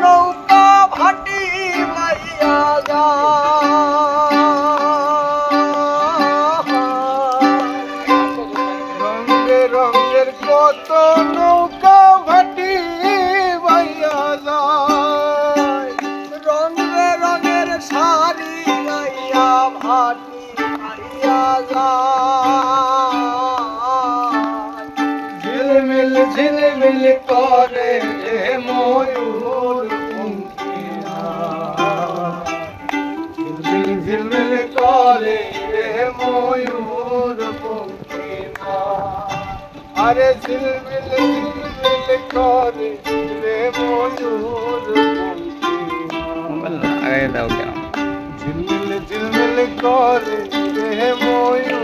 নৌকা ভাটি মাইয়া রঙে রঙের কত নৌকা ভাটি ঝিলমিল করে রে ময়ূর ঝিলমিল ঝিলমিল করে রে ময়ূর আরে ঝিলমিল ঝিলমিল করে রে ময়ূর আগে দাও কেন ঝিলমিল ঝিলমিল করে রে ময়ূর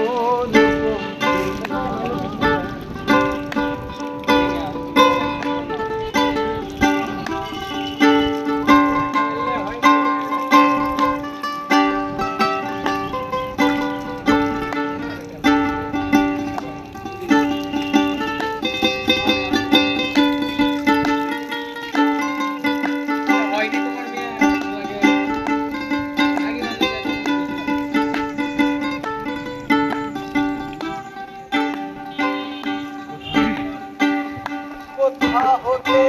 হতে